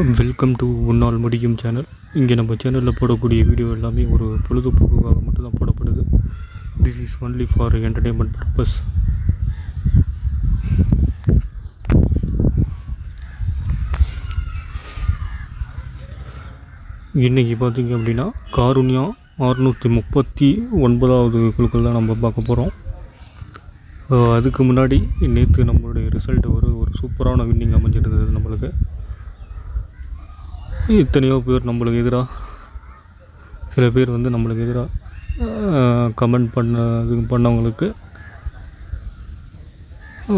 Welcome to உன்னால் முடியும் channel இங்கே நம்ம சேனலில் போடக்கூடிய வீடியோ எல்லாமே ஒரு பொழுதுபோக்குக்காக மட்டும்தான் போடப்படுது. This is only for entertainment purpose இன்றைக்கி பார்த்தீங்க அப்படின்னா காருண்யா அறுநூற்றி முப்பத்தி ஒன்பதாவது குழுக்கள் தான் நம்ம பார்க்க போகிறோம் அதுக்கு முன்னாடி நேற்று நம்மளுடைய ரிசல்ட் ஒரு ஒரு சூப்பரான வின்னிங் அமைஞ்சிருந்தது நம்மளுக்கு. எத்தனையோ பேர் நம்மளுக்கு எதிராக சில பேர் வந்து நம்மளுக்கு எதிராக கமெண்ட் பண்ண இது பண்ணவங்களுக்கு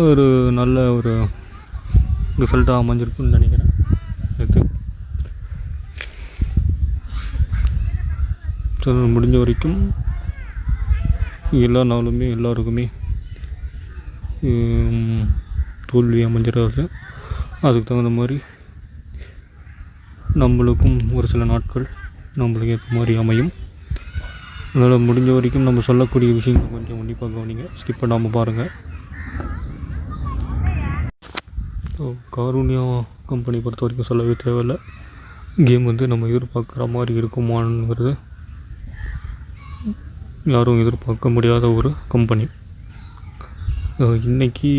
ஒரு நல்ல ஒரு ரிசல்ட்டாக அமைஞ்சிருக்குன்னு நினைக்கிறேன். நேற்று ஸோ முடிஞ்ச வரைக்கும் எல்லா நாளுமே எல்லாருக்குமே தோல்வி அமைஞ்சிடாது. அதுக்கு தகுந்த மாதிரி நம்மளுக்கும் ஒரு சில நாட்கள் நம்மளுக்கு ஏற்ற மாதிரி அமையும். அதனால் முடிஞ்ச வரைக்கும் நம்ம சொல்லக்கூடிய விஷயங்கள் கொஞ்சம் உன்னிப்பாக கவனிங்க. ஸ்கிப் பண்ணாமல் பாருங்கள் ஸோ காரூனியா கம்பெனி பொறுத்த வரைக்கும் சொல்லவே தேவையில்லை. கேம் வந்து நம்ம எதிர்பார்க்குற மாதிரி இருக்குமாங்கிறது யாரும் எதிர்பார்க்க முடியாத ஒரு கம்பெனி இன்றைக்கி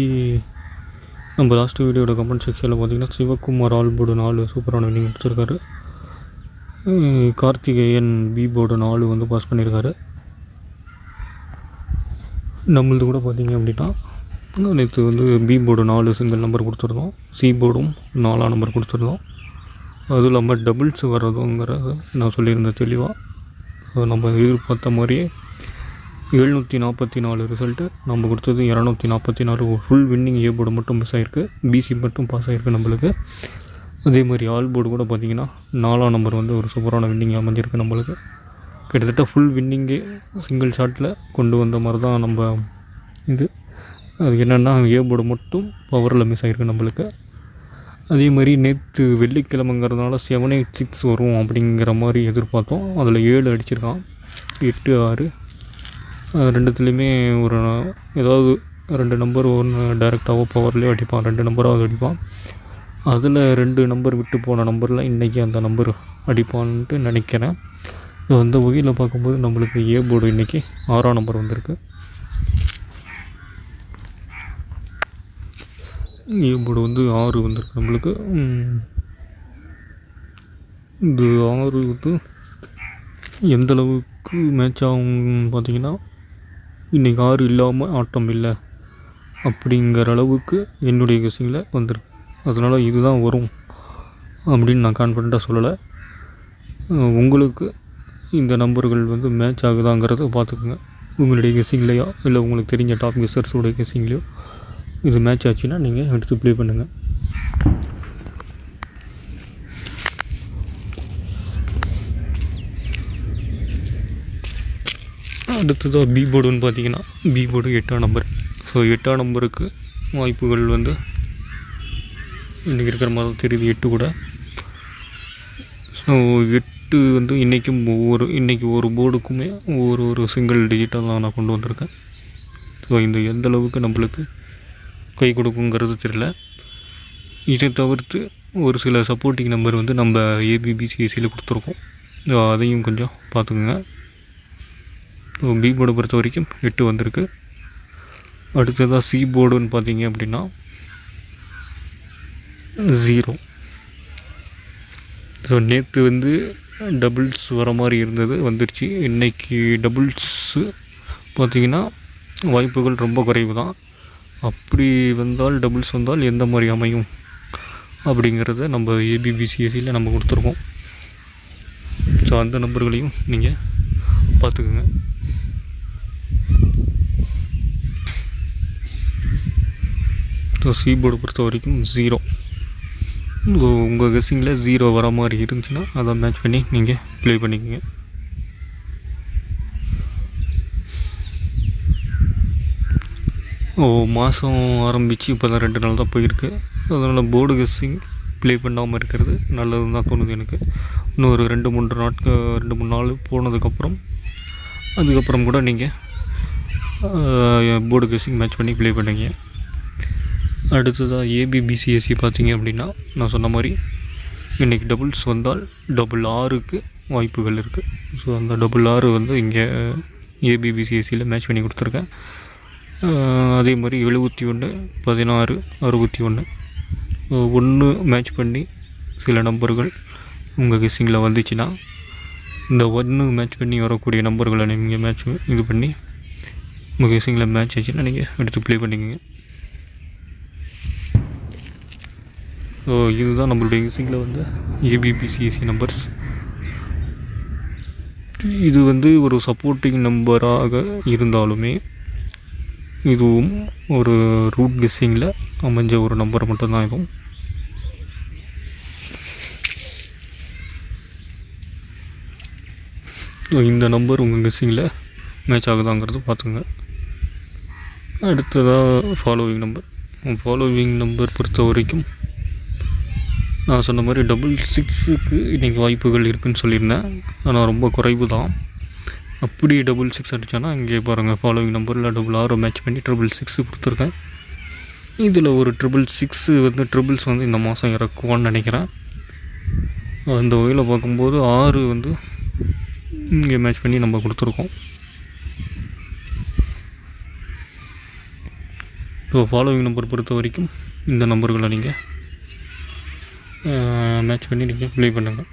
நம்ம லாஸ்ட் வீடியோட கமெண்ட் செக்ஷனில் பார்த்தீங்கன்னா சிவகுமார் ஆல் போர்டு நாலு சூப்பரான வினிங் எடுத்திருக்காரு கார்த்திகேயன் பி போர்டு நாலு வந்து பாஸ் பண்ணியிருக்காரு நம்மளது கூட பார்த்தீங்க அப்படின்னா நேற்று வந்து பி போர்டு நாலு சிங்கிள் நம்பர் கொடுத்துருந்தோம். சி போர்டும் நாலாம் நம்பர் கொடுத்துருந்தோம். அதுவும் இல்லாமல் டபுள்ஸ் வர்றதுங்கிறத நான் சொல்லியிருந்தேன் தெளிவாக நம்ம எதிர்பார்த்த மாதிரியே எழுநூற்றி நாற்பத்தி நாலு ரிசல்ட்டு நம்ம கொடுத்தது இரநூத்தி நாற்பத்தி நாலு. ஃபுல் வின்னிங் ஏ போர்டு மட்டும் மிஸ் ஆகிருக்கு பிசி மட்டும் பாஸ் ஆகிருக்கு நம்மளுக்கு. அதே மாதிரி ஆல் போர்டு கூட பார்த்திங்கன்னா நாலாம் நம்பர் வந்து ஒரு சூப்பரான வின்னிங் அமைஞ்சிருக்கு நம்மளுக்கு. கிட்டத்தட்ட ஃபுல் வின்னிங்கே சிங்கிள் ஷாட்டில் கொண்டு வந்த மாதிரி தான் நம்ம இது. அது என்னென்னா ஏ போர்டு மட்டும் பவரில் மிஸ் ஆகிருக்கு நம்மளுக்கு. அதே மாதிரி நேற்று வெள்ளிக்கிழமைங்கிறதுனால செவன் எயிட் சிக்ஸ் வரும் அப்படிங்கிற மாதிரி எதிர்பார்த்தோம். அதில் ஏழு அடிச்சிருக்கான். எட்டு ஆறு ரெண்டுத்துலேயுமே ஒரு ஏதாவது ரெண்டு நம்பர் ஒன்று டைரெக்டாகவோ பவர்லேயோ அடிப்பான். ரெண்டு நம்பராவது அடிப்பான். அதில் ரெண்டு நம்பர் விட்டு போன நம்பரில் இன்றைக்கி அந்த நம்பர் அடிப்பான்ட்டு நினைக்கிறேன். அந்த வகையில் பார்க்கும்போது நம்மளுக்கு ஏ போர்டு இன்றைக்கி ஆறாம் நம்பர் வந்திருக்கு. ஏ போர்டு வந்து ஆறு வந்திருக்கு நம்மளுக்கு. இது ஆறு வந்து எந்தளவுக்கு மேட்ச் ஆகும் பார்த்தீங்கன்னா இன்றைக்கி ஆறு இல்லாமல் ஆட்டம் இல்லை அப்படிங்கிற அளவுக்கு என்னுடைய கெஸிங்கில் வந்திருக்கு அதனால் இதுதான் வரும் அப்படின்னு நான் கான்ஃபிடண்ட்டாக சொல்லலை. உங்களுக்கு இந்த நம்பர்கள் வந்து மேட்ச் ஆகுதாங்கிறத பார்த்துக்குங்க. உங்களுடைய கெஸ்ஸிங்லையோ இல்லை உங்களுக்கு தெரிஞ்ச டாப் கெஸ்ஸர்ஸோடைய கெஸ்ஸிங்லையோ இது மேட்ச் ஆச்சுன்னா நீங்கள் எடுத்து ப்ளே பண்ணுங்கள் அடுத்ததாக பி போர்டுன்னு பார்த்தீங்கன்னா பி போர்டு எட்டாம் நம்பர் ஸோ எட்டாம் நம்பருக்கு வாய்ப்புகள் வந்து இன்றைக்கி இருக்கிற மாதிரி தெரியுது எட்டு கூட. ஸோ எட்டு வந்து இன்றைக்கும் ஒவ்வொரு இன்றைக்கி ஒரு போர்டுக்குமே ஒவ்வொரு ஒரு சிங்கிள் டிஜிட்டாக தான் நான் கொண்டு வந்திருக்கேன். ஸோ இந்த எந்த அளவுக்கு நம்மளுக்கு கை கொடுக்குங்கிறது தெரியல. இதை தவிர்த்து ஒரு சில சப்போர்ட்டிங் நம்பர் வந்து நம்ம ஏபிபிசிஎஸ்சியில் கொடுத்துருக்கோம். அதையும் கொஞ்சம் பார்த்துக்குங்க. பி போர்டை பொறுத்த வரைக்கும் எட்டு வந்திருக்கு. அடுத்ததாக சி போர்டுன்னு பார்த்தீங்க அப்படின்னா ஜீரோ ஸோ நேற்று வந்து டபுள்ஸ் வர மாதிரி இருந்தது வந்துருச்சு. இன்றைக்கி டபுள்ஸு பார்த்தீங்கன்னா வாய்ப்புகள் ரொம்ப குறைவு தான். அப்படி வந்தால் டபுள்ஸ் வந்தால் எந்த மாதிரி அமையும் அப்படிங்கிறத நம்ம ஏபிபிசிஎஸ்சியில் நம்ம கொடுத்துருக்கோம். ஸோ அந்த நம்பர்களையும் நீங்கள் பார்த்துக்குங்க. ஸோ சி போர்டு பொறுத்த வரைக்கும் ஜீரோ உங்கள் கெஸ்ஸிங்கில் ஜீரோ வர மாதிரி இருந்துச்சுன்னா அதை மேட்ச் பண்ணி நீங்கள் ப்ளே பண்ணிக்கோங்க. ஓ மாதம் ஆரம்பித்து இப்போ தான் ரெண்டு நாள் தான் போயிருக்கு. அதனால் போர்டு கெஸ்ஸிங் ப்ளே பண்ணாமல் இருக்கிறது நல்லதுன்னு தான் தோணுது எனக்கு. இன்னும் ஒரு ரெண்டு மூன்று நாட்கள் ரெண்டு மூணு நாள் போனதுக்கப்புறம் அதுக்கப்புறம் கூட நீங்கள் போர்டு கெஸ்ஸிங் மேட்ச் பண்ணி ப்ளே பண்ணுங்க. அடுத்ததாக ஏபிபிசிஎஸ்சி பார்த்தீங்க அப்படின்னா நான் சொன்ன மாதிரி இன்றைக்கி டபுள்ஸ் வந்தால் டபுள் ஆறுக்கு வாய்ப்புகள் இருக்குது ஸோ அந்த டபுள் ஆறு வந்து இங்கே ஏபிபிசிஎஸ்சியில் மேட்ச் பண்ணி கொடுத்துருக்கேன். அதே மாதிரி எழுபத்தி ஒன்று பதினாறு அறுபத்தி ஒன்று ஒன்று மேட்ச் பண்ணி சில நம்பர்கள் உங்கள் கெஸ்ஸிங்கில் வந்துச்சுன்னா இந்த ஒன்று மேட்ச் பண்ணி வரக்கூடிய நம்பர்களை நீங்கள் மேட்ச் இது பண்ணி உங்கள் கெஸ்ஸிங்கில் மேட்ச் ஆச்சுன்னா நீங்கள் எடுத்து ப்ளே பண்ணிக்கோங்க. ஸோ இதுதான் நம்மளுடைய கெஸ்ஸிங்கில் வந்து ஏபிபிசிஎஸ்சி நம்பர்ஸ் இது வந்து ஒரு சப்போர்ட்டிங் நம்பராக இருந்தாலுமே இதுவும் ஒரு ரூட் கெஸ்ஸிங்கில் அமைஞ்ச ஒரு நம்பர் மட்டும்தான் இதுவும். இந்த நம்பர் உங்கள் கெஸ்ஸிங்கில் மேட்ச் ஆகுதாங்கிறது பார்த்துங்க அடுத்ததாக ஃபாலோவிங் நம்பர் ஃபாலோவிங் நம்பர் பொறுத்த வரைக்கும் நான் சொன்ன மாதிரி டபுள் சிக்ஸுக்கு இன்றைக்கி வாய்ப்புகள் இருக்குதுன்னு சொல்லியிருந்தேன். ஆனால் ரொம்ப குறைவு தான் அப்படி டபுள் சிக்ஸ் அடித்தோன்னா இங்கே பாருங்கள் ஃபாலோவிங் நம்பரில் டபுள் ஆறு மேட்ச் பண்ணி ட்ரிபிள் சிக்ஸு கொடுத்துருக்கேன். இதில் ஒரு ட்ரிபிள் சிக்ஸு வந்து ட்ரிபிள்ஸ் வந்து இந்த மாதம் இறக்குவான்னு நினைக்கிறேன். அந்த வகையில் பார்க்கும்போது ஆறு வந்து இங்கே மேட்ச் பண்ணி நம்ம கொடுத்துருக்கோம். ஸோ ஃபாலோவிங் நம்பர் பொறுத்த வரைக்கும் இந்த நம்பர்களை நீங்கள் மேட்ச் பண்ணி நீங்கள் ப்ளே பண்ணுங்கள்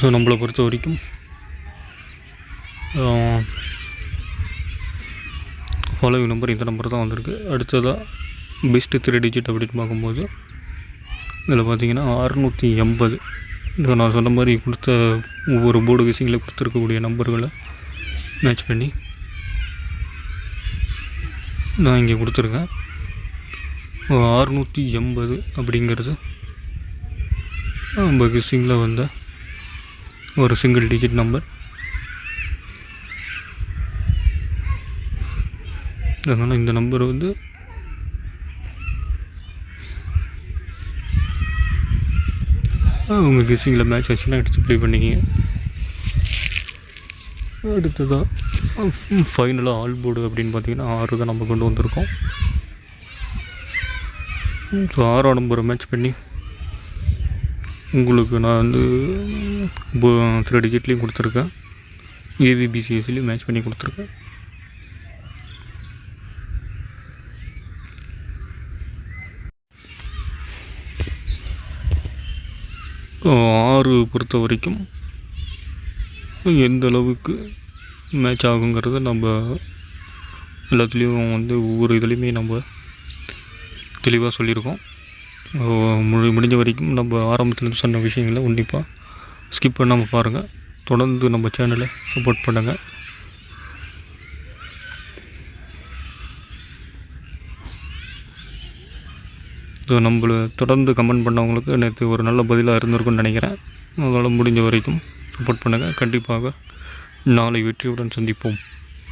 ஸோ நம்மளை பொறுத்த வரைக்கும் ஃபாலோவிங் நம்பர் இந்த நம்பர் தான் வந்திருக்கு. அடுத்ததாக பெஸ்ட்டு த்ரீ டிஜிட் அப்படின்னு பார்க்கும்போது இதில் பார்த்தீங்கன்னா அறுநூற்றி எண்பது. இப்போ நான் சொன்ன மாதிரி கொடுத்த ஒவ்வொரு போர்டு விஷயங்களை கொடுத்துருக்கக்கூடிய நம்பர்களை மேட்ச் பண்ணி நான் இங்கே கொடுத்துருக்கேன். அறுநூற்றி எண்பது அப்படிங்கிறது நம்ம கிஸ்ஸிங்கில் வந்த ஒரு சிங்கிள் டிஜிட் நம்பர் அதனால் இந்த நம்பர் வந்து உங்கள் ஃபிஷிங்கில் மேட்ச் வச்சுன்னா எடுத்து ப்ளே பண்ணிக்கிங்க. அடுத்ததாக ஃபைனலாக ஆல் போர்டு அப்படின்னு பார்த்தீங்கன்னா ஆறு தான் நம்ம கொண்டு வந்திருக்கோம். ஸோ ஆறோட நம்பரை மேட்ச் பண்ணி உங்களுக்கு நான் வந்து த்ரீ டிஜிட்லேயும் கொடுத்துருக்கேன். ஏபிபிசிஎஸ்லேயும் மேட்ச் பண்ணி கொடுத்துருக்கேன். ஆறு பொறுத்த வரைக்கும் எந்த அளவுக்கு மேட்ச் ஆகுங்கிறத நம்ம எல்லாத்துலேயும் வந்து ஒவ்வொரு இதுலேயுமே நம்ம தெளிவாக சொல்லியிருக்கோம். முழு முடிஞ்ச வரைக்கும் நம்ம ஆரம்பத்துலேருந்து சொன்ன விஷயங்களை உன்னிப்பாக ஸ்கிப் பண்ணாமல் பாருங்கள் தொடர்ந்து நம்ம சேனலை சப்போர்ட் பண்ணுங்கள் ஸோ நம்மளை தொடர்ந்து கமெண்ட் பண்ணவங்களுக்கு நேற்று ஒரு நல்ல பதிலாக இருந்திருக்கும்னு நினைக்கிறேன். அதனால் முடிஞ்ச வரைக்கும் சப்போர்ட் பண்ணுங்கள் கண்டிப்பாக நாளை வெற்றியுடன் சந்திப்போம்.